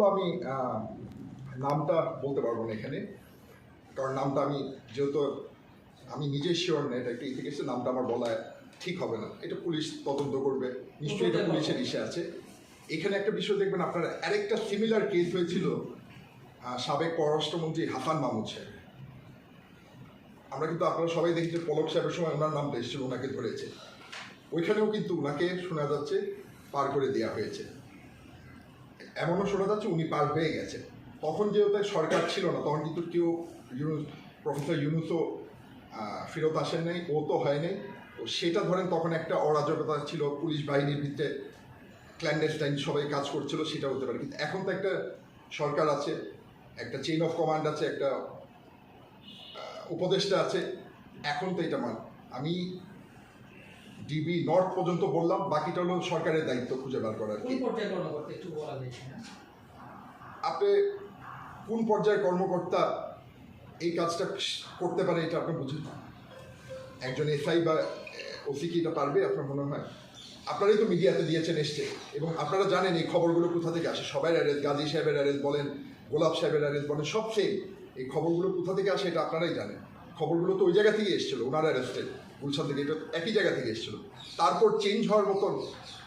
নামগুলো আমি নামটা বলতে পারব না এখানে। কারণ নামটা আমি যেহেতু আমি নিজে শিওর না এটা একটা ইথে নামটা আমার বলা ঠিক হবে না। এটা পুলিশ তদন্ত করবে নিশ্চয়ই এটা পুলিশের ইসে আছে। এখানে একটা বিষয় দেখবেন আপনার আরেকটা সিমিলার কেস হয়েছিল সাবেক পররাষ্ট্রমন্ত্রী হাসান মাহমুদ সাহেব। আমরা কিন্তু আপনারা সবাই দেখি যে পলক সাহেবের সময় ওনার নাম এসেছিল ওনাকে ধরেছে। ওইখানেও কিন্তু ওনাকে শোনা যাচ্ছে পার করে দেওয়া হয়েছে। এমনও শোনা যাচ্ছে উনি পার হয়ে গেছেন তখন যেহেতু সরকার ছিল না, তখন কিন্তু কেউ ইউনুস, প্রফেসর ইউনুসও ফেরত আসেন নাই, ও তো হয় নাই। তো সেটা ধরেন তখন একটা অরাজকতা ছিল, পুলিশ বাহিনীর ভিতরে ক্ল্যান্ডেস্টাইন সবাই কাজ করছিল সেটা হতে পারে। কিন্তু এখন তো একটা সরকার আছে, একটা চেইন অফ কমান্ড আছে, একটা উপদেষ্টা আছে, এখন তো এটা মান আমি ডিবি নর্থ পর্যন্ত বললাম বাকিটা হলো সরকারের দায়িত্ব খুঁজে বার করার কোন পর্যায়ে কর্মকর্তা একটু বলা? আপনি কোন পর্যায়ের কর্মকর্তা এই কাজটা করতে পারে এটা আপনি বুঝেন একজন এসআই বা ওসি কি এটা পারবে আপনার মনে হয়? আপনারাই তো মিডিয়াতে দিয়েছেন এসছে এবং আপনারা জানেন এই খবরগুলো কোথা থেকে আসে। সবাই অ্যারেস্ট গাজী সাহেবের অ্যারেস্ট বলেন গোলাপ সাহেবের অ্যারেস্ট বলেন সব সেম এই খবরগুলো কোথা থেকে আসে এটা আপনারাই জানেন। খবরগুলো তো ওই জায়গা থেকে এসেছিল ওনার অ্যারেস্টেড গুলশান থেকে এটা একই জায়গা থেকে এসেছিল। তারপর চেঞ্জ হওয়ার মতন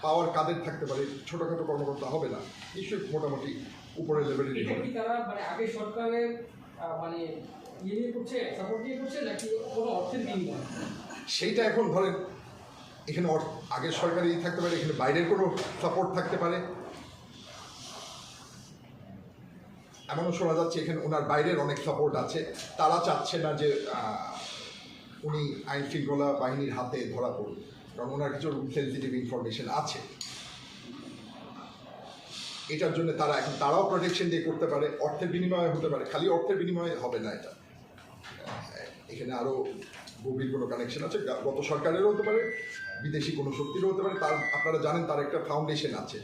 পাওয়ার কাদের থাকতে পারে ছোটোখাটো কর্মকর্তা হবে না নিশ্চয়ই মোটামুটি উপরের লেভেলের এটা কি তারা মানে আগে সরকারের মানে ইয়ে করছে সাপোর্ট দিয়ে করছে নাকি কোনো অর্থের বিনিময় সেইটা এখন ধরেন এখানে আগের সরকারি থাকতে পারে এখানে বাইরের কোনো সাপোর্ট থাকতে পারে এমনও শোনা যাচ্ছে, এখানে ওনার বাইরের অনেক সাপোর্ট আছে। তারা চাচ্ছে না যে উনি আইন শৃঙ্খলা বাহিনীর হাতে ধরা পড়ুন কারণ ওনার কিছু সেন্সিটিভ ইনফরমেশন আছে। এটার জন্য তারা এখন, তারাও প্রোটেকশন দিয়ে করতে পারে, অর্থের বিনিময়ে হতে পারে, খালি অর্থের বিনিময়ে হবে না এটা। এখানে আরও গভীর কোনো কানেকশন আছে, গত সরকারেরও হতে পারে, বিদেশি কোনো শক্তিরও হতে পারে, তার, আপনারা জানেন তার একটা ফাউন্ডেশন আছে,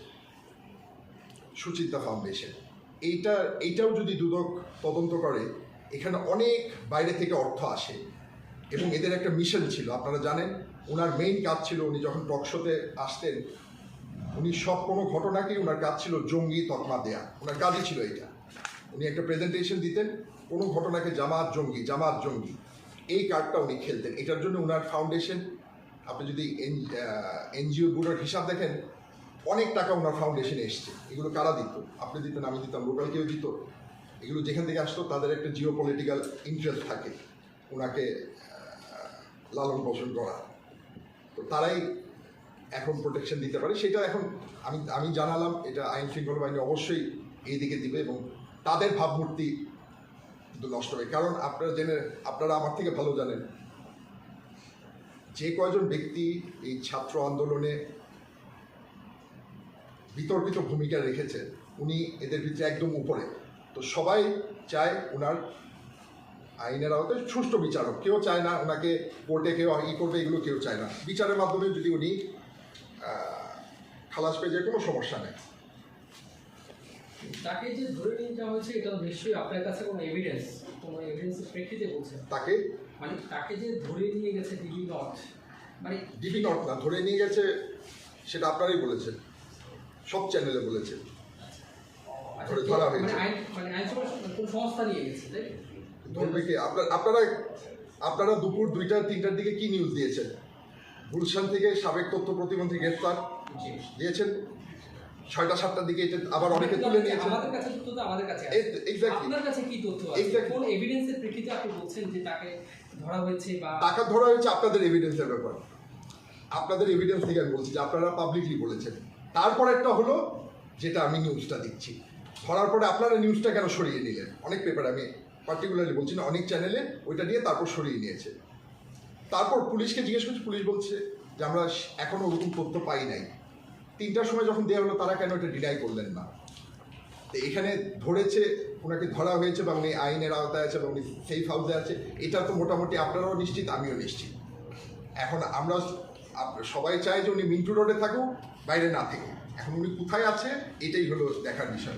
সুচিন্তা ফাউন্ডেশন এইটা, এইটাও যদি দুদক তদন্ত করে, এখানে অনেক বাইরে থেকে অর্থ আসে। এবং এদের একটা মিশন ছিল, আপনারা জানেন ওনার মেইন কাজ ছিল উনি যখন টকশোতে আসতেন, উনি সব কোনো ঘটনাকেই ওনার কাজ ছিল জঙ্গি তকমা দেয়া। ওনার কাজই ছিল এটা উনি একটা প্রেজেন্টেশন দিতেন, কোনো ঘটনাকে জামাত জঙ্গি জামাত জঙ্গি। এই কার্ডটা উনি খেলতেন। এটার জন্য ওনার ফাউন্ডেশন আপনি যদি এনজিও গুলোর হিসাব দেখেন অনেক টাকা ওনার ফাউন্ডেশনে এসছে। এগুলো কারা দিত? আপনি দিতেন, আমি দিতাম। লোকাল কেউ দিত? এগুলো যেখান থেকে আসতো, তাদের একটা জিও পলিটিক্যাল ইন্টারেস্ট থাকে ওনাকে লালন পোষণ করা। তো তারাই এখন প্রোটেকশন দিতে পারে। সেটা এখন আমি আমি জানালাম, এটা আইন শৃঙ্খলা বাহিনী অবশ্যই এই দিকে দিবে এবং তাদের ভাবমূর্তি কিন্তু নষ্ট হবে। কারণ আপনারা জেনে, আপনারা আমার থেকে ভালো জানেন, যে কয়জন ব্যক্তি এই ছাত্র আন্দোলনে বিতর্কিত ভূমিকা রেখেছেন। উনি এদের ভিতরে একদম উপরে। তো সবাই চায় ওনার আইনের আওতায় সুষ্ঠু বিচারক। কেউ চায় না ওনাকে কোর্টে কেউ ই করবে এগুলো কেউ চায় না। বিচারের মাধ্যমে যদি উনি খালাস পেয়ে যায় কোনো সমস্যা নেই। তাকে যে ধরে নিয়ে যাওয়া হয়েছে এটা নিশ্চয়ই আপনার কাছে কোনো এভিডেন্স কোনো এভিডেন্সের প্রেক্ষিতে বলছেন তাকে? মানে তাকে যে ধরে নিয়ে গেছে ডিবি নট মানে ডিবি নট না ধরে নিয়ে গেছে সেটা আপনারাই বলেছেন। সব চ্যানেলে বলেছেন ধরে ধরা হয়েছে। মানে মানে ধরবে কি? আপনারা আপনারা দুপুর দুইটা তিনটার দিকে কি নিউজ দিয়েছেন? গুলশান থেকে সাবেক তথ্য প্রতিমন্ত্রী গ্রেফতার দিয়েছেন। ছয়টা সাতটার দিকে এটা আবার অনেকে তুলে নিয়েছেন। আমাদের কাছে তথ্য তো আমাদের কাছে আছে। আপনার কাছে কি তথ্য আছে? কোন এভিডেন্সের প্রেক্ষিতে আপনি বলছেন যে তাকে ধরা হয়েছে বা টাকা ধরা হয়েছে আপনাদের এভিডেন্সের ব্যাপার। আপনাদের এভিডেন্স থেকে আমি বলছি যে আপনারা পাবলিকলি বলেছেন। তারপর একটা হলো যেটা আমি নিউজটা দিচ্ছি। ধরার পরে আপনারা নিউজটা কেন সরিয়ে নিলেন? অনেক পেপার আমি পার্টিকুলারলি বলছি না, অনেক চ্যানেলে ওইটা দিয়ে তারপর সরিয়ে নিয়েছে। তারপর পুলিশকে জিজ্ঞেস করছি, পুলিশ বলছে যে আমরা এখনও ওরকম তথ্য পাই নাই। তিনটার সময় যখন দেওয়া হলো, তারা কেন এটা ডিনাই করলেন না? তো এখানে ধরেছে, ওনাকে ধরা হয়েছে বা উনি আইনের আওতায় আছে বা উনি সেফ হাউসে আছে, এটা তো মোটামুটি আপনারাও নিশ্চিত, আমিও নিশ্চিত। এখন আমরা সবাই চাই যে উনি মিন্টু রোডে থাকুক বাইরে না থেকে। এখন উনি কোথায় আছে এটাই হলো দেখার বিষয়।